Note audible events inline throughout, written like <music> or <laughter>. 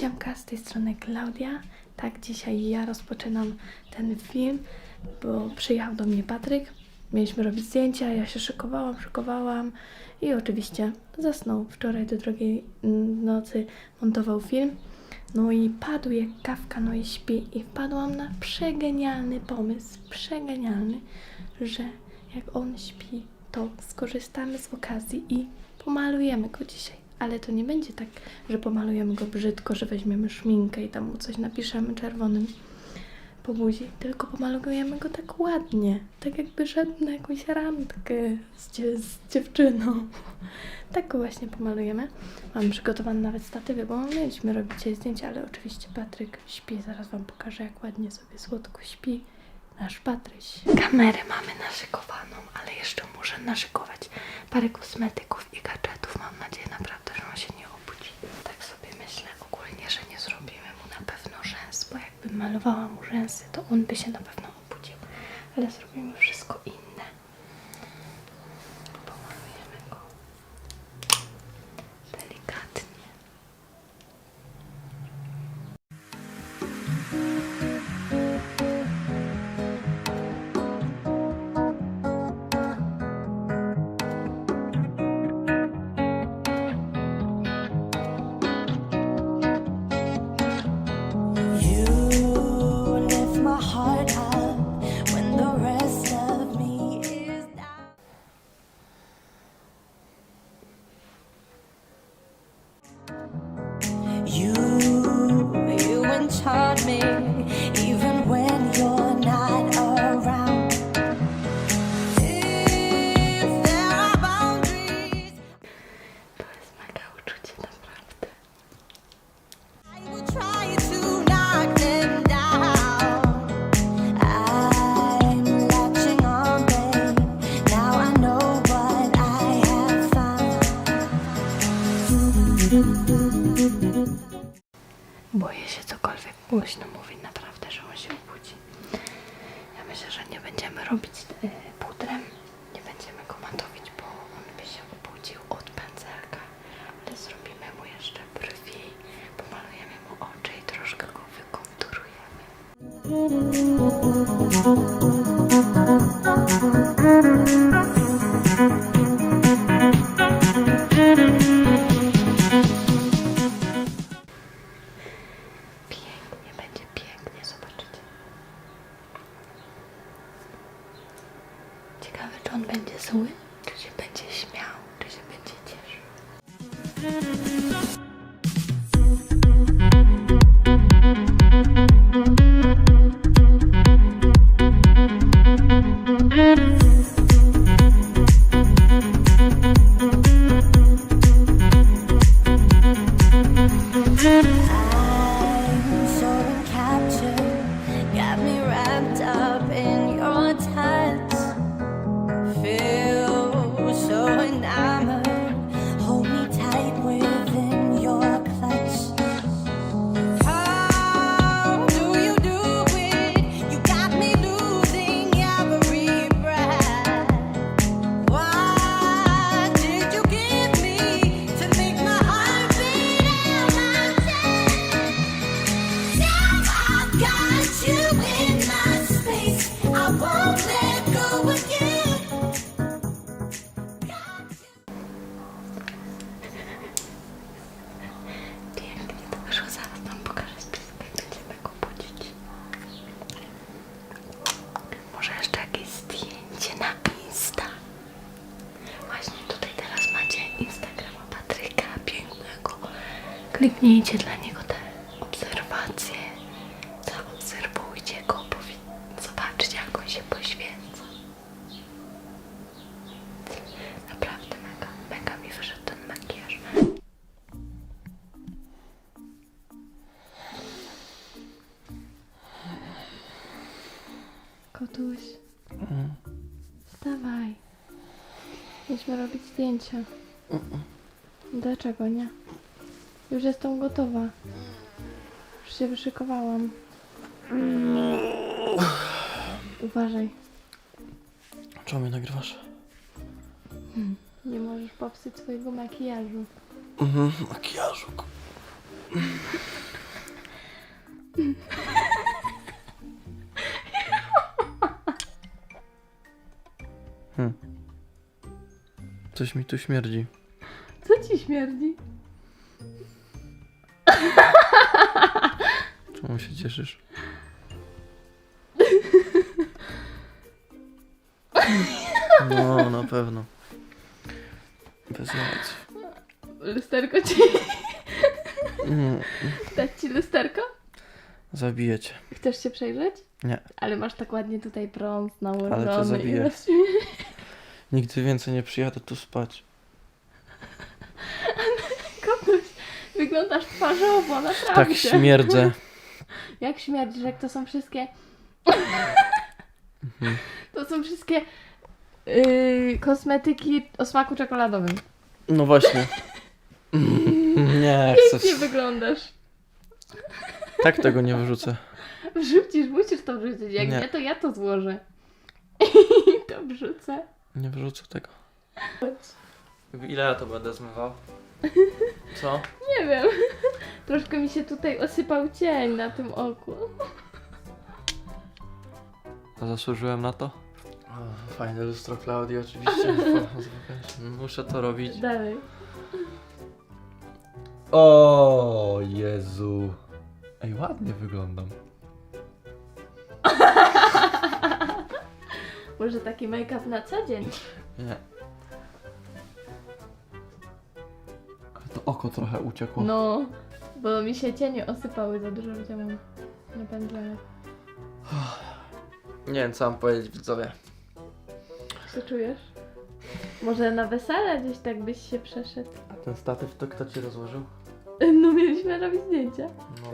Siemka, z tej strony Klaudia. Tak, dzisiaj ja rozpoczynam ten film, bo przyjechał do mnie Patryk. Mieliśmy robić zdjęcia, ja się szykowałam, szykowałam i oczywiście zasnął. Wczoraj do drugiej nocy montował film. No i padł jak kawka, no i śpi. I wpadłam na przegenialny pomysł, przegenialny, że jak on śpi, to skorzystamy z okazji i pomalujemy go dzisiaj. Ale to nie będzie tak, że pomalujemy go brzydko, że weźmiemy szminkę i tam mu coś napiszemy czerwonym po buzi, tylko pomalujemy go tak ładnie, tak jakby szedł na jakąś randkę z, dzie- z dziewczyną. <laughs> Tak go właśnie pomalujemy. Mam przygotowane nawet statywy, bo mieliśmy robić dzisiaj zdjęcia, ale oczywiście Patryk śpi. Zaraz Wam pokażę, jak ładnie sobie słodko śpi nasz Patryś. Kamerę mamy naszykowaną, ale jeszcze muszę naszykować parę kosmetyków i gadżetów. Mam nadzieję naprawdę, że on się nie obudzi. Tak sobie myślę ogólnie, że nie zrobimy mu na pewno rzęs, bo jakbym malowała mu rzęsy, to on by się na pewno obudził. Ale zrobimy wszystko inne. Pomalujemy go delikatnie. Boję się cokolwiek głośno mówić, naprawdę, że on się obudzi. Ja myślę, że nie będziemy robić e, pudrem, nie będziemy go matowić, bo on by się obudził od pędzelka. Ale zrobimy mu jeszcze brwi, pomalujemy mu oczy i troszkę go wykonturujemy. Ciekawe, czy on będzie zły, czy się będzie śmiał, czy się będzie cieszył. I'm Kliknijcie dla niego te obserwacje. Zaobserwujcie go, zobaczcie jak on się poświęca. Naprawdę mega, mega mi wyszedł ten makijaż. Kotuś. Wstawaj. Mieliśmy robić zdjęcia. Dlaczego nie? Już jestem gotowa. Już się wyszykowałam. Uważaj, Czemu mnie nagrywasz? Hmm, nie możesz popsuć swojego makijażu. Mhm, makijażu. Hmm. Coś mi tu śmierdzi. Co ci śmierdzi? <laughs> Czemu się cieszysz? No, na pewno. Bez racji. Lusterko ci... Mm, Dać ci lusterko? zabiję cię. Chcesz się przejrzeć? Nie. Ale masz tak ładnie tutaj prąd nałożony. Ale i zabiję. Nigdy więcej nie przyjadę tu spać. Kotuś, wyglądasz twarzowo, naprawdę. Tak śmierdzę. <laughs> Jak śmierdzisz, jak to są wszystkie... Mhm. <laughs> To są wszystkie yy, kosmetyki o smaku czekoladowym. No właśnie. <laughs> Nie chcę. Pięknie wyglądasz. Tak tego nie wyrzucę. Wrzucisz, musisz to wrzucić. Jak nie, Nie. to ja to złożę. I to wrzucę. Nie wyrzucę tego. Ile ja to będę zmywał? Co? Nie wiem. <laughs> Troszkę mi się tutaj osypał cień na tym oku. A zasłużyłem na to? O, fajne lustro Klaudii oczywiście. <laughs> Muszę to robić. Dalej. O Jezu. Ej, ładnie wyglądam. <laughs> Może taki make-up na co dzień? Nie. Oko trochę uciekło. No, bo mi się cienie osypały, za dużo widziałam na pędzle. Nie wiem co mam powiedzieć widzowie. Co czujesz? Może na wesele gdzieś tak byś się przeszedł? A ten statyw to kto ci rozłożył? No mieliśmy robić zdjęcia. No.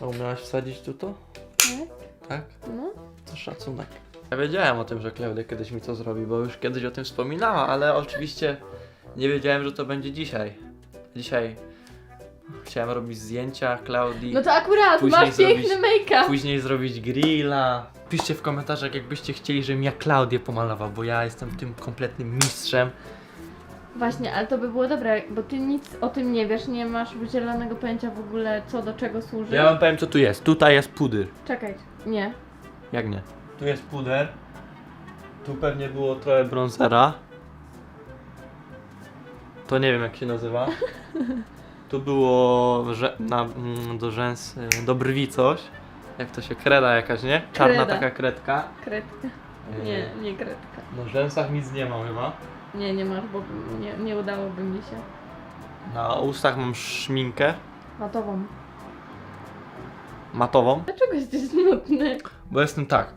A umiałaś wsadzić tu to? Tak? Tak? No. To szacunek. Ja wiedziałem o tym, że Klaudia kiedyś mi to zrobi, bo już kiedyś o tym wspominała, ale oczywiście nie wiedziałem, że to będzie dzisiaj. Dzisiaj chciałem robić zdjęcia Klaudii, No to akurat, Później masz zrobić- piękny make-up. później zrobić grilla. Piszcie w komentarzach, jakbyście chcieli, żebym ja Klaudię pomalował, bo ja jestem tym kompletnym mistrzem. Właśnie, ale to by było dobre, bo ty nic o tym nie wiesz, nie masz zielonego pojęcia w ogóle co do czego służy. Ja wam powiem, co tu jest. Tutaj jest puder. Czekaj, nie. Jak nie? Tu jest puder. Tu pewnie było trochę bronzera. To nie wiem jak się nazywa. <laughs> Tu było że, na, mm, do rzęs, y, do brwi coś. Jak to się kreda jakaś, nie? Czarna Kreda. taka kredka. Kredka. Y, Nie, nie kredka. Na rzęsach nic nie mam chyba. Nie, nie masz, bo nie, nie udałoby mi się. Na ustach mam szminkę Matową. matową. Dlaczego jesteś smutny? Bo jestem tak.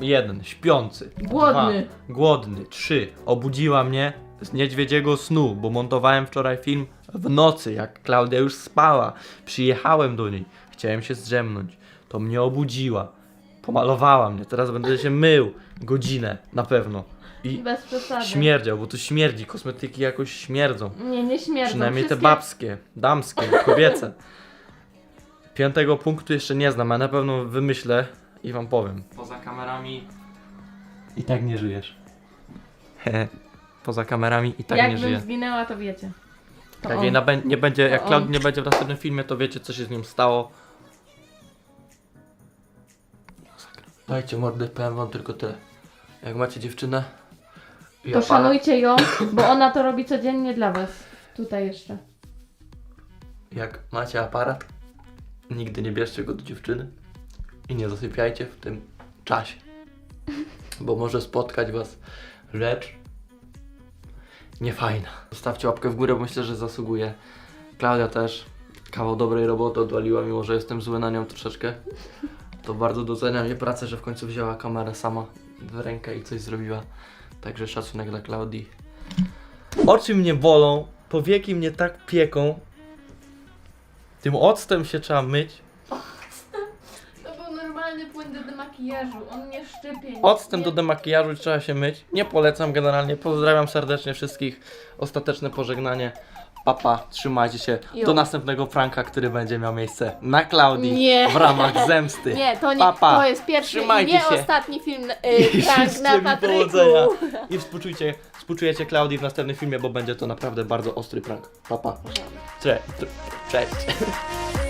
Jeden, śpiący. Głodny. Dwa, głodny. Trzy, obudziła mnie z niedźwiedziego snu, bo montowałem wczoraj film w nocy, jak Klaudia już spała. Przyjechałem do niej, chciałem się zdrzemnąć. To mnie obudziła. Pomalowała mnie, teraz będę się mył godzinę na pewno. I Bez przesady. śmierdział, bo tu śmierdzi, kosmetyki jakoś śmierdzą. Nie, nie śmierdzą. Przynajmniej te Wszystkie- babskie, damskie, kobiece. Piątego punktu jeszcze nie znam, a na pewno wymyślę i wam powiem. Poza kamerami i tak nie żyjesz. <laughs> Poza kamerami i tak nie Jakbym żyję. zginęła, to wiecie. To Jak on. jej nabę- nie będzie, jak To Cloud on. nie będzie w następnym filmie, to wiecie co się z nim stało. Dajcie mordy, powiem wam tylko tyle. Jak macie dziewczynę i To aparat- szanujcie ją, bo ona to robi codziennie dla was. Tutaj jeszcze. Jak macie aparat, nigdy nie bierzcie go do dziewczyny i nie zasypiajcie w tym czasie, bo może spotkać was rzecz niefajna. Zostawcie łapkę w górę, bo myślę, że zasługuje. Klaudia też kawał dobrej roboty odwaliła, mimo że jestem zły na nią troszeczkę. To bardzo doceniam jej pracę, że w końcu wzięła kamerę sama w rękę i coś zrobiła. Także szacunek dla Klaudii. Oczy mnie bolą, powieki mnie tak pieką, tym octem się trzeba myć. Demakijażu, on nie szczypie. Octem do demakijażu trzeba się myć. Nie polecam generalnie. Pozdrawiam serdecznie wszystkich. Ostateczne pożegnanie. Papa, trzymajcie się. Jo. Do następnego pranka, który będzie miał miejsce na Klaudii Nie. w ramach zemsty. Nie, to nie, Pa, pa. to jest pierwszy i Trzymajcie nie się. ostatni film y, prank życzcie na mi Patryku. powodzenia. I współczujcie, współczujecie Klaudii w następnym filmie, bo będzie to naprawdę bardzo ostry prank. Papa. Cześć. Cześć. <laughs>